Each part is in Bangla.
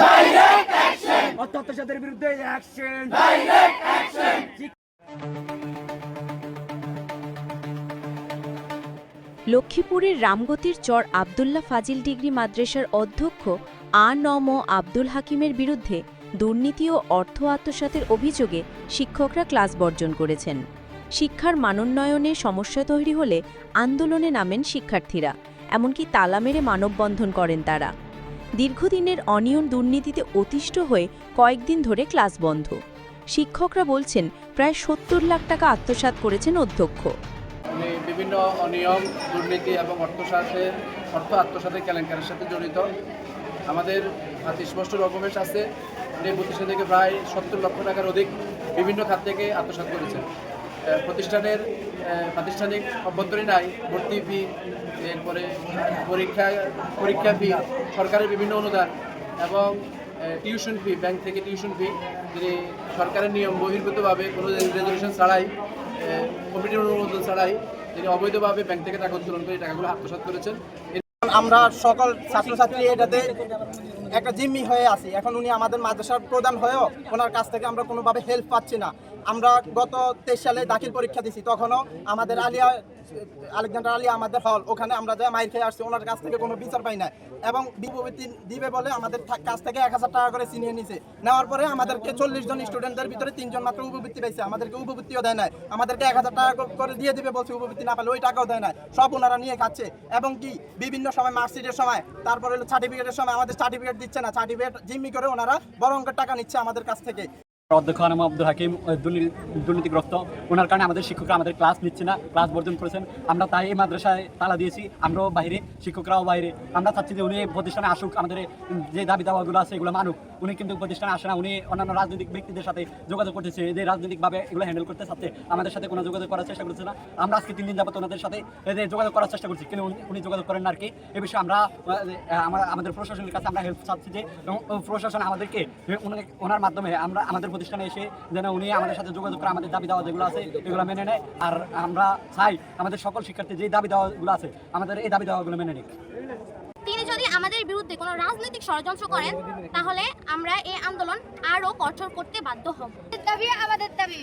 অ্যাকশন। বিরুদ্ধে অ্যাকশন লক্ষ্মীপুরের রামগতির চর আবদুল্লাহ ফাজিল ডিগ্রি মাদ্রাসার অধ্যক্ষ আ নম আব্দুল হাকিমের বিরুদ্ধে দুর্নীতি ও অর্থ আত্মসাতের অভিযোগে শিক্ষকরা ক্লাস বর্জন করেছেন। শিক্ষার মানোন্নয়নে সমস্যা তৈরি হলে আন্দোলনে নামেন শিক্ষার্থীরা এমনকি তালা মেরে মানববন্ধন করেন তারা। দীর্ঘদিনের অনিয়ম দুর্নীতিতে অতিষ্ঠ হয়ে কয়েকদিন ধরে ক্লাস বন্ধ। শিক্ষকরা বলছেন প্রায় সত্তর লাখ টাকা আত্মসাৎ করেছেন অধ্যক্ষ। বিভিন্ন অনিয়ম দুর্নীতি এবং অর্থসাতের অর্থ আত্মসাতের কেলেঙ্কারের সাথে জড়িত। আমাদের হাতে স্পষ্ট ডকুমেন্টস আছে প্রতিষ্ঠান থেকে প্রায় সত্তর লক্ষ টাকার অধিক বিভিন্ন খাত থেকে আত্মসাৎ করেছেন। আহ, প্রতিষ্ঠানের প্রাতিষ্ঠানিক অভ্যন্তরীণ আয় ভর্তি ফি এরপরে পরীক্ষা পরীক্ষা ফি সরকারের বিভিন্ন অনুদান এবং টিউশন ফি ব্যাংক থেকে টিউশন ফি তিনি সরকারের নিয়ম বহির্ভূতভাবে কোনো রেজলিউশন ছাড়াই কমিটির অনুমোদন ছাড়াই তিনি অবৈধভাবে ব্যাংক থেকে টাকা উত্তোলন করে টাকাগুলো আত্মসাৎ করেছেন। আমরা সকল ছাত্রছাত্রী এটাতে একটা জিম্মি হয়ে আছি। এখন উনি আমাদের মাদ্রাসার প্রধান হয়েও ওনার কাছ থেকে আমরা কোনোভাবে হেল্প পাচ্ছি না। আমরা গত তেইশ সালে দাখিল পরীক্ষা দিছি, তখনও আমাদের আলিয়া, আলেকজান্ডার আলিয়া আমাদের হল, ওখানে আমরা যা মাইর খেয়ে আসছি, ওনার কাছ থেকে কোনো বিচার পাই না এবং বিপবৃত্তি দিবে বলে আমাদের কাছ থেকে এক হাজার টাকা করে চিনিয়ে নিছে। নেওয়ার পরে আমাদেরকে চল্লিশ জন স্টুডেন্টদের ভিতরে তিনজন মাত্র উপবৃত্তি পাইছে। আমাদেরকে উপবৃত্তিও দেয় না আমাদেরকে এক হাজার টাকা করে দিয়ে দিবে বলছে, উপবৃত্তি না পেলে ওই টাকাও দেয় না সব ওনারা নিয়ে খাচ্ছে। এবং কি, বিভিন্ন সময় মার্কশিটের সময়, তারপরে হলো সার্টিফিকেটের সময় আমাদের সার্টিফিকেট দিচ্ছে না। সার্টিফিকেট জিম্মি করে ওনারা বড় অঙ্কের টাকা নিচ্ছে আমাদের কাছ থেকে। অধ্যক্ষ আনাম আব্দুল হাকিম দুর্নীতি- দুর্নীতিগ্রস্ত। ওনার কারণে আমাদের শিক্ষকরা আমাদের ক্লাস নিচ্ছে না ক্লাস বর্জন করেছেন। আমরা তাই এই মাদ্রাসায় তালা দিয়েছি, আমরাও বাইরে, শিক্ষকরাও বাইরে। আমরা চাচ্ছি যে উনি প্রতিষ্ঠানে আসুক, আমাদের যে দাবি দাওয়াগুলো আছে এগুলো মানুক। উনি কিন্তু প্রতিষ্ঠানে আসে না, উনি অন্যান্য রাজনৈতিক ব্যক্তিদের সাথে যোগাযোগ করতেছে, যে রাজনৈতিকভাবে এগুলো হ্যান্ডেল করতে চাচ্ছে, আমাদের সাথে কোনো যোগাযোগ করার চেষ্টা করছে না। আমরা আজকে তিন দিন যাবত ওনাদের সাথে যোগাযোগ করার চেষ্টা করছি, কিন্তু উনি- যোগাযোগ করেন আর কি। এ বিষয়ে আমরা আমাদের প্রশাসনের কাছে আমরা হেল্প চাচ্ছি যে প্রশাসন আমাদেরকে ওনার মাধ্যমে আমরা, আমাদের প্রতিষ্ঠানে এসে যেন উনি আমাদের সাথে যোগাযোগ করে, আমাদের দাবি দাওয়া যেগুলো আছে, এগুলো মেনে নেয়। আর আমরা চাই আমাদের সকল শিক্ষার্থী যে দাবি দাওয়াগুলো আছে, আমাদের এই দাবি দাওয়াগুলো মেনে নিক। আমাদের বিরুদ্ধে কোনো রাজনৈতিক ষড়যন্ত্র করেন তাহলে আমরা এই আন্দোলন আরও কঠোর করতে বাধ্য হব। দাবি আমাদের দাবি।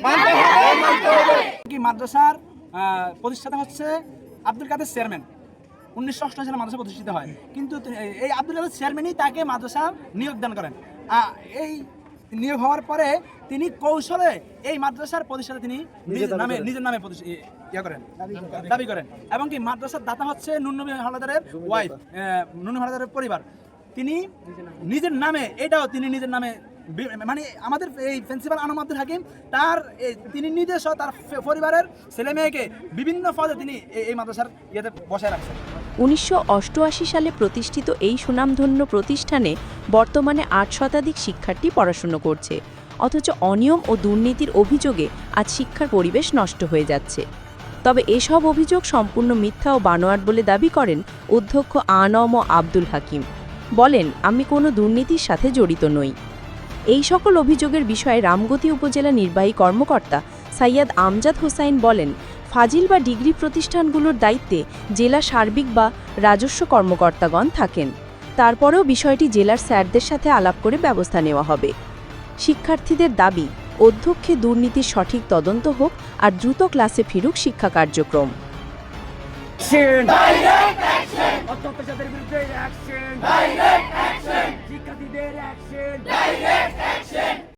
কি মাদ্রাসার প্রতিষ্ঠাতা হচ্ছে আব্দুল কাদের চেয়ারম্যান। উনিশশো অষ্টআশি সালে মাদ্রাসা প্রতিষ্ঠিত হয়। কিন্তু এই- এই আব্দুল কাদের চেয়ারম্যানই তাকে মাদ্রাসা নিয়োগ দান করেন এই নিয়োগ হওয়ার পরে তিনি কৌশলে এই মাদ্রাসার প্রতিষ্ঠাতা তিনি নিজের নামে নিজের নামে ইয়ে করেন দাবি করেন। এবং কি মাদ্রাসার দাতা হচ্ছে নুনবী হালাদারের ওয়াইফ নুনবী হালাদারের পরিবার। তিনি নিজের নামে এটাও তিনি নিজের নামে মানে আমাদের এই প্রিন্সিপাল আনম আব্দুল হাকিম তার তিনি নিজস্ব তার পরিবারের ছেলে মেয়েকে বিভিন্ন পদে তিনি এই- এই মাদ্রাসার ইয়েতে বসায় রাখছেন। উনিশশো অষ্টআশি সালে প্রতিষ্ঠিত এই সুনামধন্য প্রতিষ্ঠানে বর্তমানে আট শতাধিক শিক্ষার্থী পড়াশুনো করছে। অথচ অনিয়ম ও দুর্নীতির অভিযোগে আজ শিক্ষার পরিবেশ নষ্ট হয়ে যাচ্ছে। তবে এসব অভিযোগ সম্পূর্ণ মিথ্যা ও বানোয়াট বলে দাবি করেন অধ্যক্ষ আনম ও আব্দুল হাকিম। বলেন, আমি কোনো দুর্নীতির সাথে জড়িত নই। এই সকল অভিযোগের বিষয়ে রামগতি উপজেলা নির্বাহী কর্মকর্তা সাইয়াদ আমজাদ হোসাইন বলেন ফাজিল বা ডিগ্রি প্রতিষ্ঠানগুলোর দায়িত্বে জেলা সার্বিক বা রাজস্ব কর্মকর্তাগণ থাকেন। তারপরেও বিষয়টি জেলার স্যারদের সাথে আলাপ করে ব্যবস্থা নেওয়া হবে। শিক্ষার্থীদের দাবি অধ্যক্ষে দুর্নীতির সঠিক তদন্ত হোক আর দ্রুত ক্লাসে ফিরুক শিক্ষা কার্যক্রম। বিরুদ্ধে